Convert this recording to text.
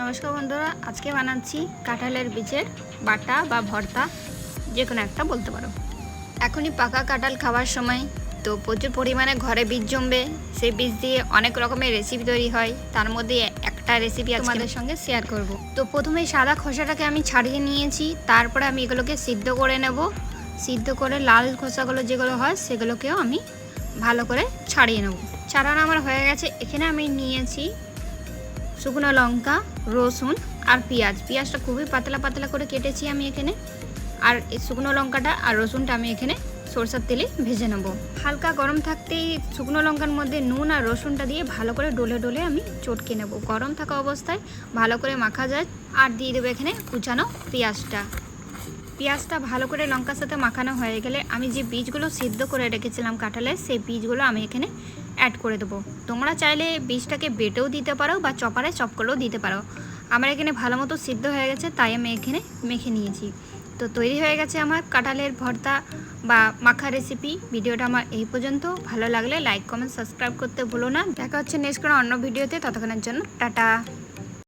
নমস্কার বন্ধুরা আজকে বানাচ্ছি কাঁঠালের বীজের বাটা বা ভর্তা যে কোনো একটা বলতে পারো। এখনই পাকা কাঁঠাল খাওয়ার সময় তো প্রচুর পরিমাণে ঘরে বীজ জমবে সেই বীজ দিয়ে অনেক রকমের রেসিপি তৈরি হয় তার মধ্যে একটা রেসিপি তোমাদের সঙ্গে শেয়ার করব। তো প্রথমে সাদা খোসাটাকে আমি ছাড়িয়ে নিয়েছি তারপরে আমি এগুলোকে সিদ্ধ করে নেব। সিদ্ধ করে লাল খোসাগুলো যেগুলো হয় সেগুলোকেও আমি ভালো করে ছাড়িয়ে নেব। ছাড়ানো আমার হয়ে গেছে এখানে আমি নিয়েছি শুকনো লঙ্কা, রসুন আর পেঁয়াজ। পেঁয়াজটা খুবই পাতলা পাতলা করে কেটেছি আমি এখানে। আর শুকনো লঙ্কাটা আর রসুনটা আমি এখানে সরষের তেলে ভেজে নেব। হালকা গরম থাকতেই শুকনো লঙ্কার মধ্যে নুন আর রসুনটা দিয়ে ভালো করে ডলে ডলে আমি চটকে নেব। গরম থাকা অবস্থায় ভালো করে মাখা যায়। আর দিয়ে দেবো এখানে কুচানো পেঁয়াজটা। পেঁয়াজটা ভালো করে লঙ্কার সাথে মাখানো হয়ে গেলে আমি যে বীজগুলো সিদ্ধ করে রেখেছিলাম কাঁঠালের সেই বীজগুলো আমি এখানে অ্যাড করে দেবো। তোমরা চাইলে বীজটাকে বেটেও দিতে পারো বা চপারে চপ করেও দিতে পারো। আমার এখানে ভালো মতো সিদ্ধ হয়ে গেছে, তাই আমি এখানে মেখে নিয়েছি। তো তৈরি হয়ে গেছে আমার কাঁঠালের ভর্তা বা মাখা রেসিপি ভিডিওটা আমার এই পর্যন্ত। ভালো লাগলে লাইক কমেন্ট সাবস্ক্রাইব করতে ভুলো না। দেখা হচ্ছে নেক্সট কোনো অন্য ভিডিওতে। ততক্ষণের জন্য টাটা।